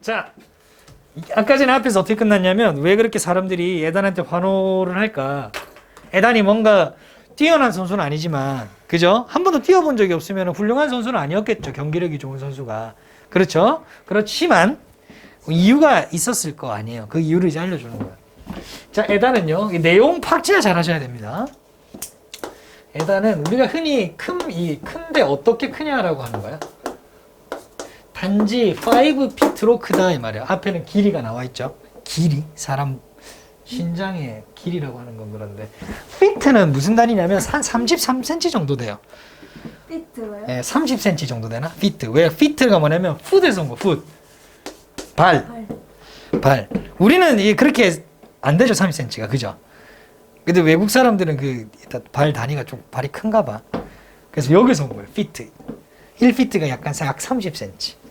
자, 이- 아까 전에 앞에서 어떻게 끝났냐면 왜 그렇게 사람들이 에단한테 환호를 할까? 에단이 뭔가 뛰어난 선수는 아니지만 그죠? 한 번도 뛰어본 적이 없으면 훌륭한 선수는 아니었겠죠. 경기력이 좋은 선수가 그렇죠? 그렇지만 이유가 있었을 거 아니에요. 그 이유를 이제 알려주는 거예요. 자, 에단은요 이 내용 파악 진짜 잘하셔야 됩니다. 에단은 우리가 흔히 큰 이 큰데 어떻게 크냐라고 하는 거야. 단지 5피트로 크다 이 말이야. 앞에는 길이가 나와 있죠. 길이 사람 신장의 길이라고 하는 건 그런데 피트는 무슨 단위냐면 한 33cm 정도 돼요. 피트로요? 예, 30cm 정도 되나? 피트. 왜 피트가 뭐냐면 풋에서 온 거. 풋. 발. 발. 발. 우리는 그렇게 안 되죠. 30cm가. 그죠? 근데 외국 사람들은 그 발 단위가 좀 발이 큰가 봐. 그래서 여기서 온 거예요. 피트. 1피트가 약간 약 30cm.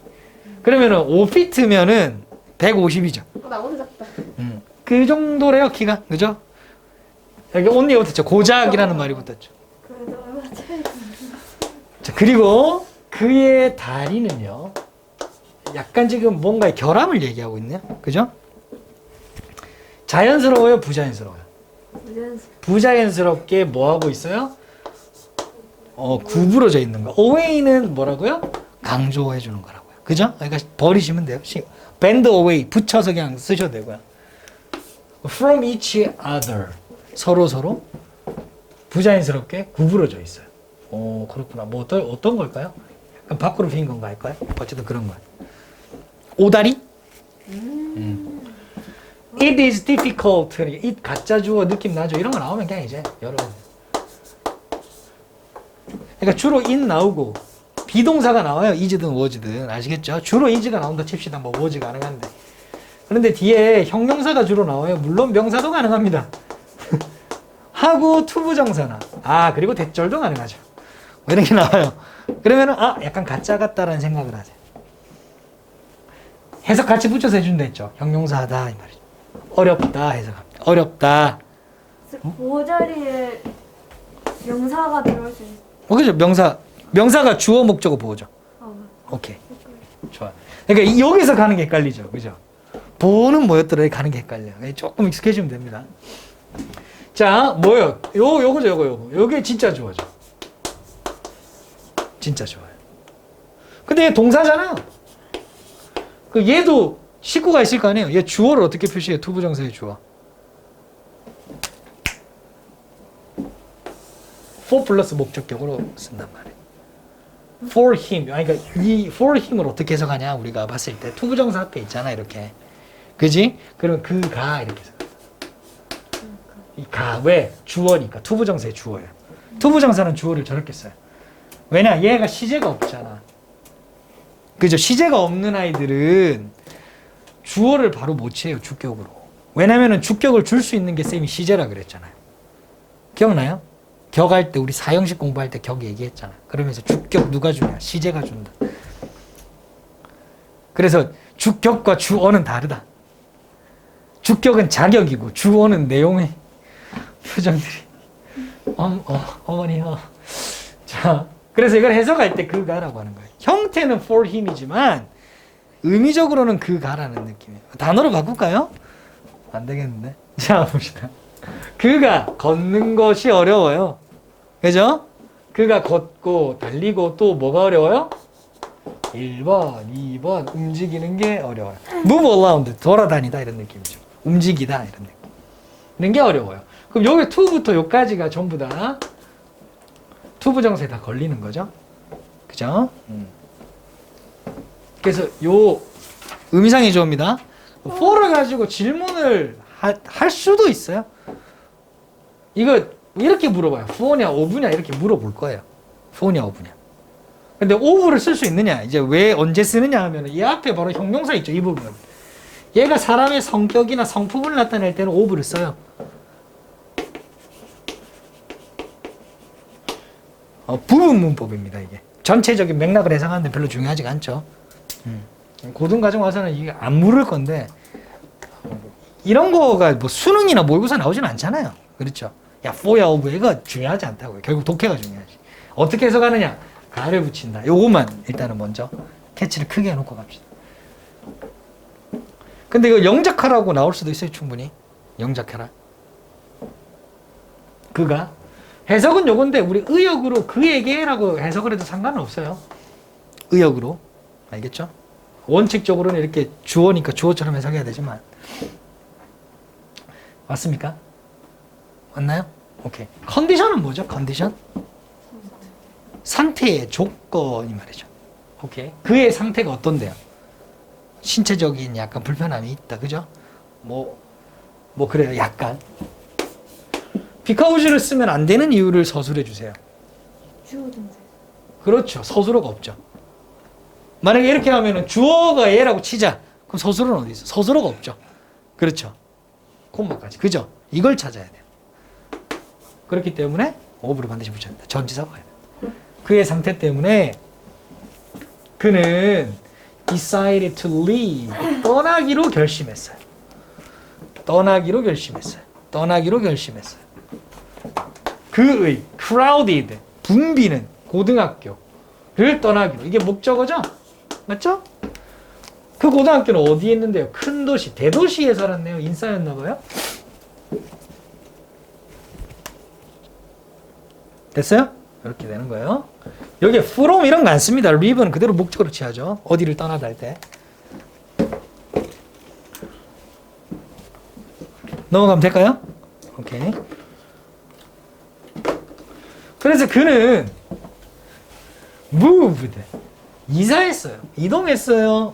그러면은 5피트면은 150이죠. 어, 나보다 작다. 음. 그 정도래요, 키가. 그죠? 여기 온리 붙었죠. 고작이라는 말이 붙었죠. 그래도 얼마 차이 자, 그리고 그의 다리는요. 약간 지금 뭔가의 결함을 얘기하고 있네요. 그죠? 자연스러워요, 부자연스러워요? 부자연스럽게 뭐 하고 있어요? 어, 구부러져 있는 거. 어웨이는 뭐라고요? 강조해 주는 거라고요. 그죠? 그러니까 버리시면 돼요. 시- bend away 붙여서 그냥 쓰셔도 되고요. from each other 서로 서로 부자연스럽게 구부러져 있어요. 오, 그렇구나. 뭐 어떤 어떤 걸까요? 약간 밖으로 휘인 건가 할까요? 어쨌든 그런 거예요. 오다리? 음. It is difficult. it 가짜 주어 느낌 나죠? 이런 거 나오면 그냥 이제 여러분. 그러니까 주로 in 나오고 비동사가 나와요. is든 was든 아시겠죠? 주로 is가 나온다 칩시다. 뭐 was 가능한데. 그런데 뒤에 형용사가 주로 나와요. 물론 명사도 가능합니다. 하고 투부정사나 아 그리고 대절도 가능하죠. 뭐 이런 게 나와요. 그러면은 아 약간 가짜 같다라는 생각을 하세요. 해석 같이 붙여서 해준다 했죠. 형용사다 이 말이죠. 어렵다 해석합니다. 어렵다. 보자리에 명사가 들어올 수 있. 어, 그죠? 명사 명사가 주어 목적어 보호죠. 아, 오케이. 좋아. 그러니까 이- 여기서 가는 게 헷갈리죠. 그죠? 보는 뭐였더라 가는 게 헷갈려요. 예, 조금 익숙해지면 됩니다. 자, 뭐요? 요 요거죠, 요거 요거. 요게 진짜 좋아져. 진짜 좋아요. 근데 얘 동사잖아요. 그 얘도 식구가 있을 거 아니에요. 얘 주어를 어떻게 표시해? 투부정사의 주어. for 플러스 목적격으로 쓴단 말이에요. For him. 그러니까 이 for him을 어떻게 해석하냐? 우리가 봤을 때 투부정사 앞에 있잖아, 이렇게. 그지? 그러면 그가 이렇게 해석. 이가 왜? 주어니까 투부정사의 주어예요. 투부정사는 주어를 저렇게 써요. 왜냐? 얘가 시제가 없잖아. 그죠? 시제가 없는 아이들은 주어를 바로 못 채요, 주격으로. 왜냐면은 주격을 줄 수 있는 게 쌤이 시제라 그랬잖아요. 기억나요? 격할 때 우리 사형식 공부할 때 격 얘기했잖아. 그러면서 주격 누가 주냐? 시제가 준다. 그래서 주격과 주어는 다르다. 주격은 자격이고 주어는 내용의 표정들이. 어, 어, 어머니요. 자, 그래서 이걸 해석할 때 그가라고 하는 거예요. 형태는 for him이지만 의미적으로는 그가라는 느낌이에요. 단어로 바꿀까요? 안 되겠는데. 자, 봅시다. 그가 걷는 것이 어려워요. 그죠? 그가 걷고 달리고 또 뭐가 어려워요? 1번, 2번 움직이는 게 어려워요. move around 돌아다니다 이런 느낌이죠. 움직이다 이런 느낌. 이런 게 어려워요. 그럼 여기 to부터 여기까지가 전부 다 투부정사에 다 걸리는 거죠. 그죠? 음. 그래서 요 의미상의 조입니다. for를 가지고 질문을 하, 할 수도 있어요. 이거 이렇게 물어봐요. 4냐 5부냐 이렇게 물어볼 거예요. 4냐 5부냐. 근데 오브를 쓸 수 있느냐? 이제 왜 언제 쓰느냐 하면 이 앞에 바로 형용사 있죠. 이 부분. 얘가 사람의 성격이나 성품을 나타낼 때는 오브를 써요. 어, 부분 문법입니다. 이게 전체적인 맥락을 해석하는데 별로 중요하지가 않죠. 음. 고등과정 와서는 이게 안 물을 건데 이런 거가 뭐 수능이나 모의고사 나오진 않잖아요. 그렇죠? 야, 포야 오브 이거 중요하지 않다고요. 결국 독해가 중요하지. 어떻게 해석하느냐? 가를 붙인다. 요것만 일단은 먼저 캐치를 크게 해놓고 갑시다. 근데 이거 영작하라고 나올 수도 있어요, 충분히. 영작해라. 그가 해석은 요건데 우리 의역으로 그에게라고 해석을 해도 상관은 없어요. 의역으로. 알겠죠? 원칙적으로는 이렇게 주어니까 주어처럼 해석해야 되지만 맞습니까? 맞나요? 오케이. 컨디션은 뭐죠? 컨디션? 상태의 조건이 말이죠. 오케이. 그의 상태가 어떤데요? 신체적인 약간 불편함이 있다. 그죠? 뭐, 뭐 그래요. 약간. 비카우즈를 쓰면 안 되는 이유를 서술해 주세요. 주어 동사. 그렇죠. 서술어가 없죠. 만약에 이렇게 하면은 주어가 얘라고 치자. 그럼 서술어는 어디 있어? 서술어가 없죠. 그렇죠. 콤마까지. 그죠? 이걸 찾아야 돼요. 그렇기 때문에 오브를 반드시 붙여야 된다. 전치사가 와야 돼. 그의 상태 때문에 그는 decided to leave. 떠나기로 결심했어요. 떠나기로 결심했어요. 떠나기로 결심했어요. 그의 crowded 붐비는 고등학교를 떠나기로 이게 목적어죠? 맞죠? 그 고등학교는 어디에 있는데요? 큰 도시, 대도시에 살았네요. 인싸였나 봐요. 됐어요? 이렇게 되는 거예요. 여기에 from 이런 거 안 씁니다. leave는 그대로 목적으로 취하죠. 어디를 떠나다 할 때. 넘어가면 될까요? 오케이. 그래서 그는 moved 이사했어요. 이동했어요.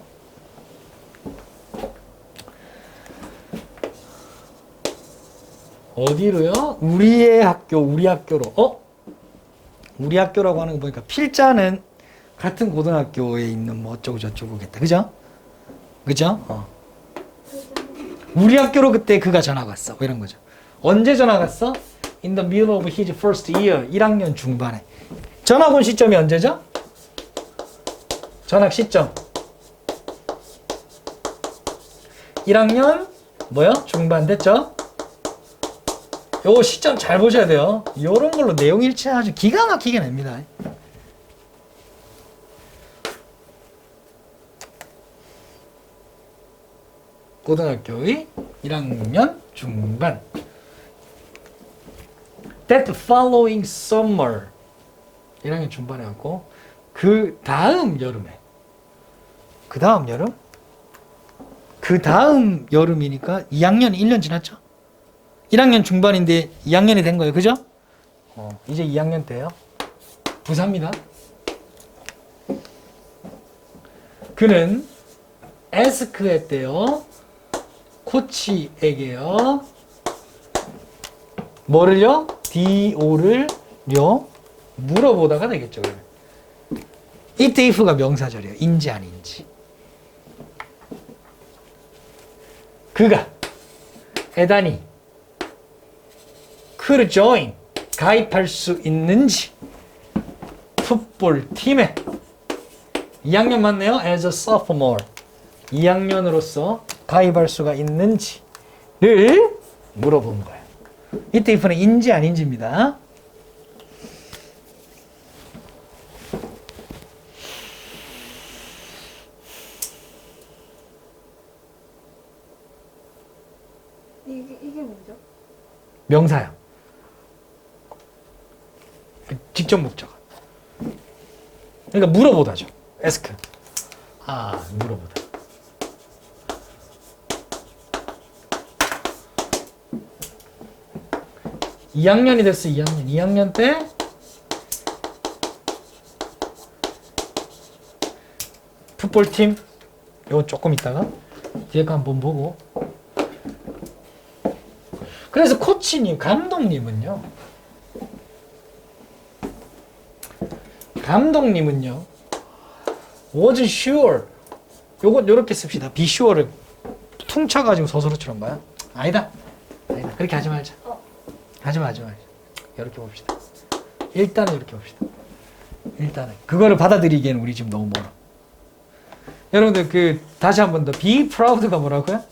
어디로요? 우리의 학교, 우리 학교로. 어? 우리 학교라고 하는 거 보니까 필자는 같은 고등학교에 있는 뭐 어쩌고 저쩌고겠다. 그죠? 그죠? 어. 우리 학교로 그때 그가 전화가 왔어. 뭐 이런 거죠. 언제 전화가 왔어? In the middle of his first year. 1학년 중반에. 전학 온 시점이 언제죠? 전학 시점. 1학년 뭐요? 중반 됐죠? 요 시점 잘 보셔야 돼요. 요런 걸로 내용 일치 아주 기가 막히게 냅니다. 고등학교의 1학년 중반. That following summer 1학년 중반에 왔고 그 다음 여름에 그 다음 여름? 그 다음 여름이니까 2학년 1년 지났죠? 1학년 중반인데 2학년이 된 거예요. 그죠? 어, 이제 2학년 때예요. 부사입니다. 그는 에스크 했대요. 코치에게요. 뭐를요? DO를요? 물어보다가 되겠죠. if if가 명사절이에요. 인지 아닌지. 그가 에단이 could join 가입할 수 있는지 풋볼 팀에 2학년 맞네요. as a sophomore 2학년으로서 가입할 수가 있는지를 물어본 거예요. 이때 if는 인지 아닌지입니다. 이게 이게 뭐죠? 명사요. 직접 목적. 그러니까 물어보다죠. ask. 아, 물어보다. 이학년이 됐어, 2학년. 2학년 때 풋볼팀 이거 조금 있다가 뒤에 거 한번 보고 그래서 코치님, 감독님은요. 감독님은요. wasn't sure. 요거 요렇게 씁시다. be sure를 퉁쳐 가지고 서술어처럼 봐요. 아니다. 아니다. 그렇게 하지 말자. 어. 하지 마, 하지 말자. 이렇게 봅시다. 일단은 이렇게 봅시다. 일단은 그거를 받아들이기에는 우리 지금 너무 멀어. 여러분들 그 다시 한 번 더 be proud가 뭐라고요?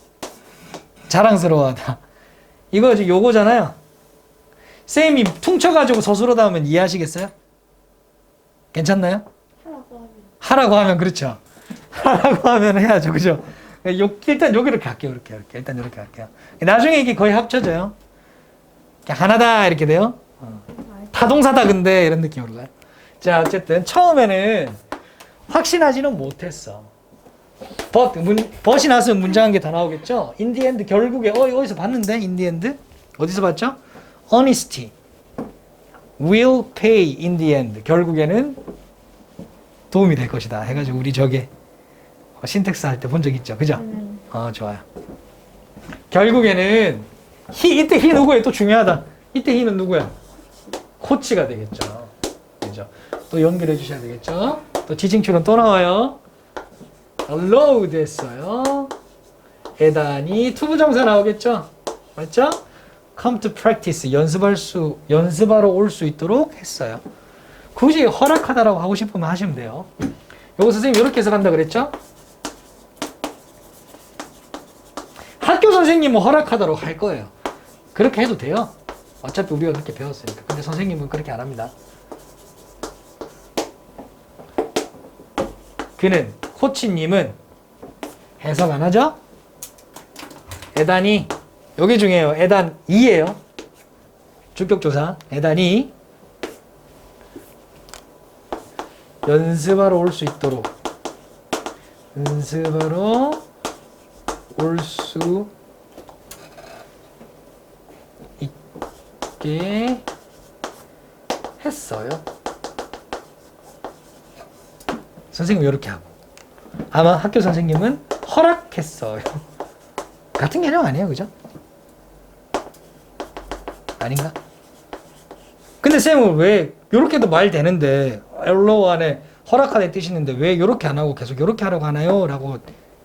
자랑스러워하다. 이거 요거잖아요. 쌤이 퉁쳐가지고 서술어다 하면 이해하시겠어요? 괜찮나요? 하라고 하면 하라고 하면 그렇죠. 하라고 하면 해야죠. 그죠? 요, 일단 여기 이렇게 할게요. 이렇게, 이렇게. 일단 이렇게 할게요. 나중에 이게 거의 합쳐져요. 하나다. 이렇게 돼요. 어. 타동사다 근데 이런 느낌으로 가요. 자, 어쨌든 처음에는 확신하지는 못했어. but 문 but이 나왔으면 문장 한개더 나오겠죠. in the end 결국에 어 어디서 봤는데 in the end 어디서 봤죠? honesty will pay in the end 결국에는 도움이 될 것이다 해가지고 우리 저게 어, 신텍스 할 때 본 적 있죠, 그죠? 음. 어 좋아요. 결국에는 히 이때 히 누구예요? 또 중요하다. 이때 히는 누구야? 코치가 되겠죠. 그죠? 또 연결해 주셔야 되겠죠. 또 지칭출은 또 나와요. allow 됐어요. 에단이 투부정사 나오겠죠. 맞죠? Come to practice 연습할 수 연습하러 올 수 있도록 했어요. 굳이 허락하다라고 하고 싶으면 하시면 돼요. 요거 선생님 이렇게 해석한다 그랬죠? 학교 선생님은 허락하다로 할 거예요. 그렇게 해도 돼요. 어차피 우리가 그렇게 배웠으니까. 근데 선생님은 그렇게 안 합니다. 그는 코치님은 해석 안 하죠? 에단이 여기 중에요. 에단 2예요. 주격조사 에단이 연습하러 올 수 있도록 연습하러 올 수 있게 했어요. 선생님 이렇게 하고 아마 학교 선생님은 허락했어요. 같은 개념 아니에요, 그죠? 아닌가? 근데 쌤은 왜 이렇게도 말 되는데 엘로 안에 허락하다는 뜻이 있는데 왜 이렇게 안 하고 계속 이렇게 하라고 하나요? 라고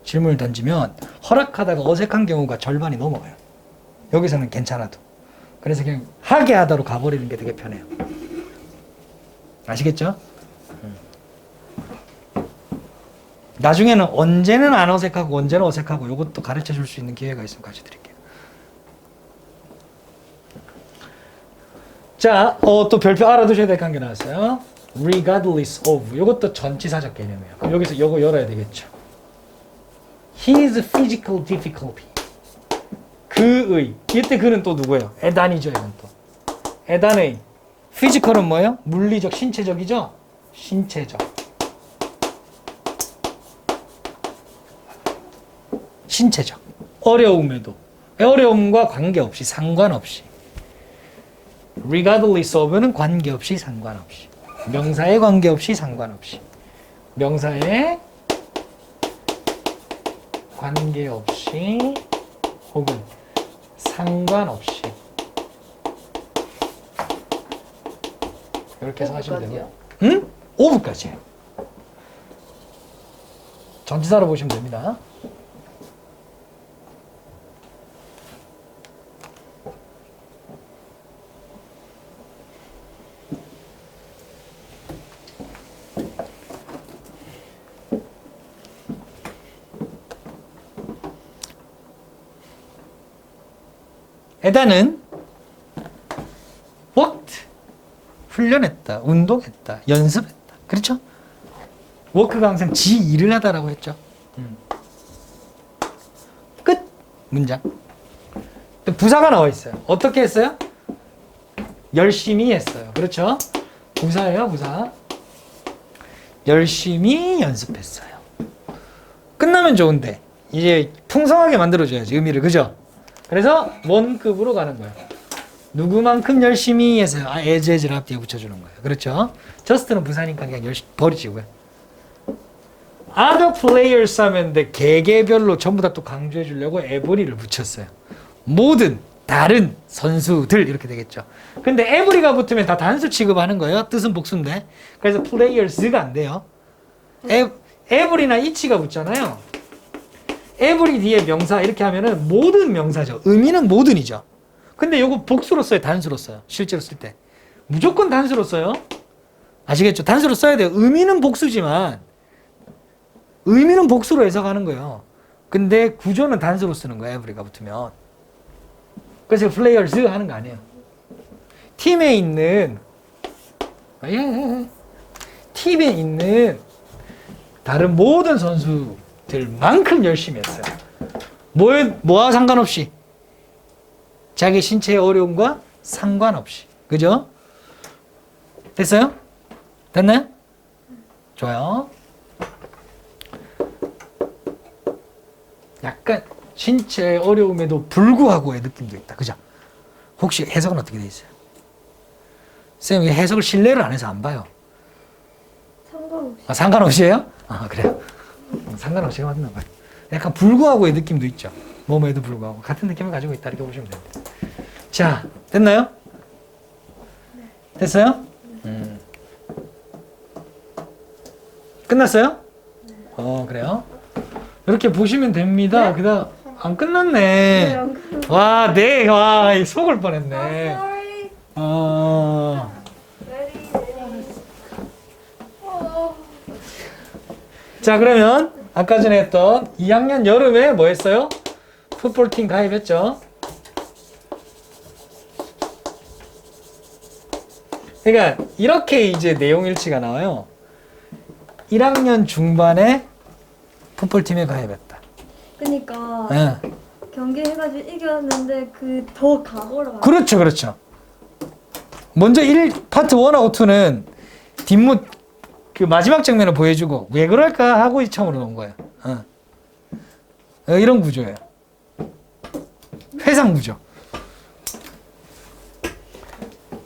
질문을 던지면 허락하다가 어색한 경우가 절반이 넘어가요. 여기서는 괜찮아도. 그래서 그냥 하게 하다로 가버리는 게 되게 편해요. 아시겠죠? 음. 나중에는 언제는 안 어색하고 언제는 어색하고 이것도 가르쳐 줄 수 있는 기회가 있으면 가르쳐 드릴게요. 자, 어, 또 별표 알아두셔야 될 관계 나왔어요. regardless of. 이것도 전치사적 개념이에요. 그럼 여기서 이거 열어야 되겠죠. His physical difficulty. 그의. 이때 그는 또 누구예요? 에단이죠, 이건 또. 에단의 피지컬은 뭐예요? 물리적, 신체적이죠? 신체적. 신체적. 어려움에도. 어려움과 관계없이, 상관없이. Regardless of는 관계없이, 상관없이. 명사에 관계없이, 상관없이. 명사에 관계없이 혹은 상관없이 이렇게 해서 하시면 됩니다. 응? 5분까지예요. 전치사로 보시면 됩니다. 에다는 worked 훈련했다, 운동했다, 연습했다. 그렇죠? 워크가 항상 지 일을 하다라고 했죠. 음. 끝 문장. 또 부사가 나와 있어요. 어떻게 했어요? 열심히 했어요. 그렇죠? 부사예요, 부사. 열심히 연습했어요. 끝나면 좋은데 이제 풍성하게 만들어줘야지 의미를 그죠? 그래서 원급으로 가는 거예요. 누구만큼 열심히 해서요. 아, 에즈에즈를 앞뒤에 붙여주는 거예요. 그렇죠? 저스트는 부사니까 그냥 열심히 버리시고요. other players 하면 돼 개개별로 전부 다 또 강조해 주려고 every를 붙였어요. 모든 다른 선수들 이렇게 되겠죠. 근데 every가 붙으면 다 단수 취급하는 거예요. 뜻은 복수인데. 그래서 players가 안 돼요. 에, every나 each가 붙잖아요. Every 뒤에 명사 이렇게 하면은 모든 명사죠. 의미는 모든이죠. 근데 요거 복수로 써요, 단수로 써요. 실제로 쓸 때. 무조건 단수로 써요. 아시겠죠? 단수로 써야 돼요. 의미는 복수지만 의미는 복수로 해석하는 거예요. 근데 구조는 단수로 쓰는 거예요. every가 붙으면. 그래서 players 하는 거 아니에요. 팀에 있는 예, 예, 예. 팀에 있는 다른 모든 선수 들만큼 열심히 했어요. 뭐에, 뭐와 상관없이. 자기 신체의 어려움과 상관없이. 그죠? 됐어요? 됐나요? 좋아요. 약간 신체의 어려움에도 불구하고의 느낌도 있다. 그죠? 혹시 해석은 어떻게 돼 있어요? 쌤이 해석을 신뢰를 안 해서 안 봐요. 상관없이. 아, 상관없이에요? 아, 그래요? 음, 상관없이가 맞나 봐요. 약간 불구하고의 느낌도 있죠. 뭐뭐에도 불구하고. 같은 느낌을 가지고 있다. 이렇게 보시면 됩니다. 자, 됐나요? 됐어요? 음. 끝났어요? 어, 그래요? 이렇게 보시면 됩니다. 그 다음, 안 끝났네. 네. 와, 네, 와, 이 속을 뻔했네. sorry. 어, 자, 그러면 아까 전에 했던 2학년 여름에 뭐 했어요? 풋볼팀 가입했죠? 그러니까 이렇게 이제 내용 일치가 나와요. 1학년 중반에 풋볼팀에 가입했다. 그니까 예. 경기 해가지고 이겼는데 그 더 각오를 안 그렇죠, 그렇죠. 먼저 1 파트 1하고 2는 뒷문 그 마지막 장면을 보여주고 왜 그럴까 하고 처음으로 놓은 거예요. 어. 어, 이런 구조예요. 회상 구조.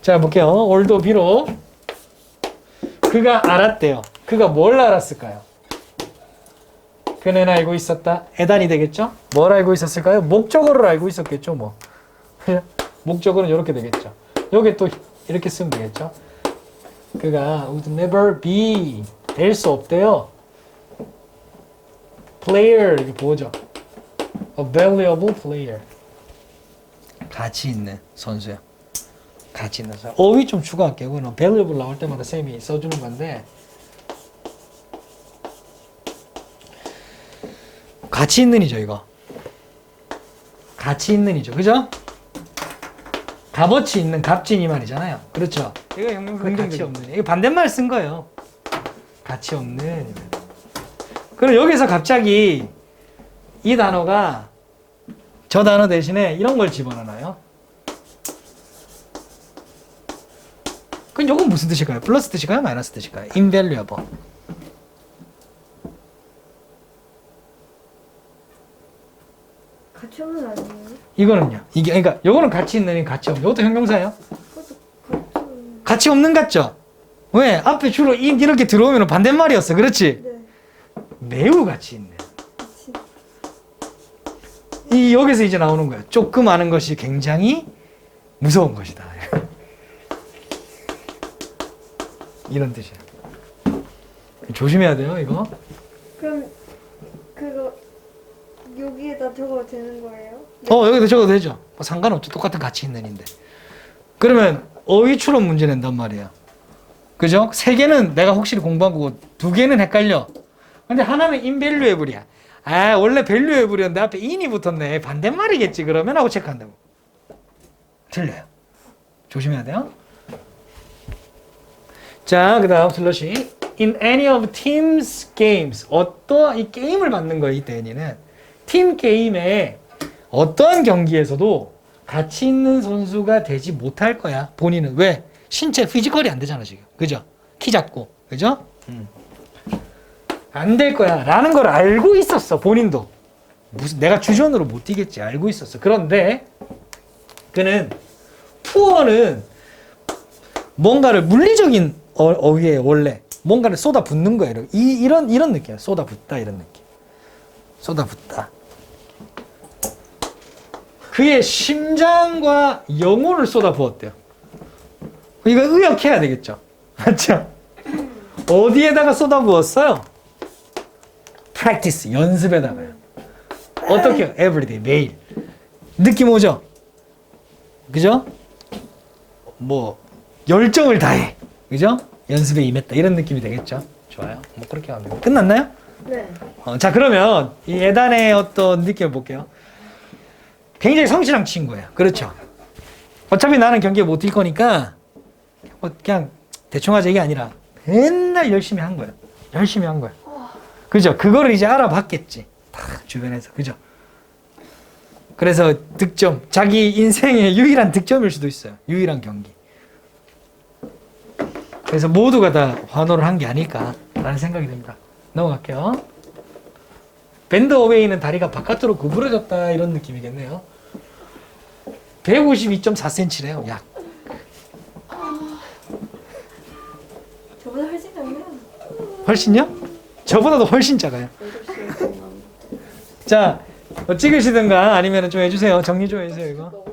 자 볼게요. 올도 비로 그가 알았대요. 그가 뭘 알았을까요? 그는 알고 있었다. 에단이 되겠죠? 뭘 알고 있었을까요? 목적어를 알고 있었겠죠, 뭐. 목적어는 이렇게 되겠죠. 여기 또 이렇게 쓰면 되겠죠. 그가 would never be 될 수 없대요. player 이렇게 보죠. a valuable player 가치 있는 선수요. 가치 있는 선수. 어휘 좀 추가할게요. 그거는 valuable 나올 때마다 쌤이 써주는 건데 가치 있는이죠 이거. 가치 있는이죠, 그죠? 값어치 있는 값진 이 말이잖아요. 그렇죠. 이거 형용사 가치 없는. 이거 반대말 쓴 거예요. 가치 없는. 그럼 여기서 갑자기 이 단어가 저 단어 대신에 이런 걸 집어넣어요. 그럼 이건 무슨 뜻일까요? 플러스 뜻일까요? 마이너스 뜻일까요? invaluable. 같이 오는 아니에요? 이거는요. 이게 그러니까 요거는 가치 있는 가치 없는. 이것도 형용사예요. 가치 없는 같죠? 왜? 앞에 주로 이- 이렇게 들어오면 반대말이었어. 그렇지? 네 매우 가치 있는. 같이 이 여기서 이제 나오는 거야. 조금 아는 것이 굉장히 무서운 것이다. 이런 뜻이야. 조심해야 돼요, 이거. 그럼 여기에다 적어도 되는 거예요? 어, 여기도 적어도 되죠. 뭐 상관없죠. 똑같은 가치 있는 인데. 그러면 어휘 추론 문제 낸단 말이야. 그죠? 세 개는 내가 확실히 공부한 거고 두 개는 헷갈려. 근데 하나는 invaluable이야. 아, 원래 valuable이었는데 앞에 in이 붙었네. 반대말이겠지, 그러면 하고 체크한다고. 틀려요. 조심해야 돼요. 자, 그 다음 슬러시. In any of team's games. 어떠한 이 게임을 받는 거예요, 이때 애니는. 팀 게임에 어떠한 경기에서도 가치 있는 선수가 되지 못할 거야. 본인은 왜? 신체 피지컬이 안 되잖아 지금. 그죠? 키 작고. 그죠? 안될 거야. 라는 걸 알고 있었어. 본인도. 무슨 내가 주전으로 못 뛰겠지. 알고 있었어. 그런데 그는 푸어는 뭔가를 물리적인 어, 어휘에 원래 뭔가를 쏟아 붓는 거예요. 이, 이런 이런 느낌이야. 쏟아 붓다 이런 느낌. 쏟아 붓다. 그의 심장과 영혼을 쏟아부었대요. 이거 의역해야 되겠죠. 맞죠? 어디에다가 쏟아부었어요? practice, 연습에다가요. 어떻게? 요 everyday, 매일. 느낌 오죠? 그죠? 뭐, 열정을 다해. 그죠? 연습에 임했다. 이런 느낌이 되겠죠? 좋아요. 뭐, 그렇게 하면 됩니다. 끝났나요? 네 어, 자 그러면 이 예단의 어떤 느낌을 볼게요. 굉장히 성실한 친구예요. 그렇죠. 어차피 나는 경기에 못 뛸 거니까 뭐 그냥 대충 하자 이게 아니라 맨날 열심히 한 거예요. 열심히 한 거예요. 그죠? 그거를 이제 알아봤겠지. 다 주변에서 그죠? 그래서 득점 자기 인생의 유일한 득점일 수도 있어요. 유일한 경기. 그래서 모두가 다 환호를 한 게 아닐까라는 생각이 듭니다. 넘어갈게요. 밴드 어웨이는 다리가 바깥으로 구부러졌다 이런 느낌이겠네요. 152.4cm래요. 약. 저보다 훨씬 작네요. 훨씬요? 저보다도 훨씬 작아요. 자, 뭐 찍으시든가 아니면 좀 해주세요. 정리 좀 해주세요 이거.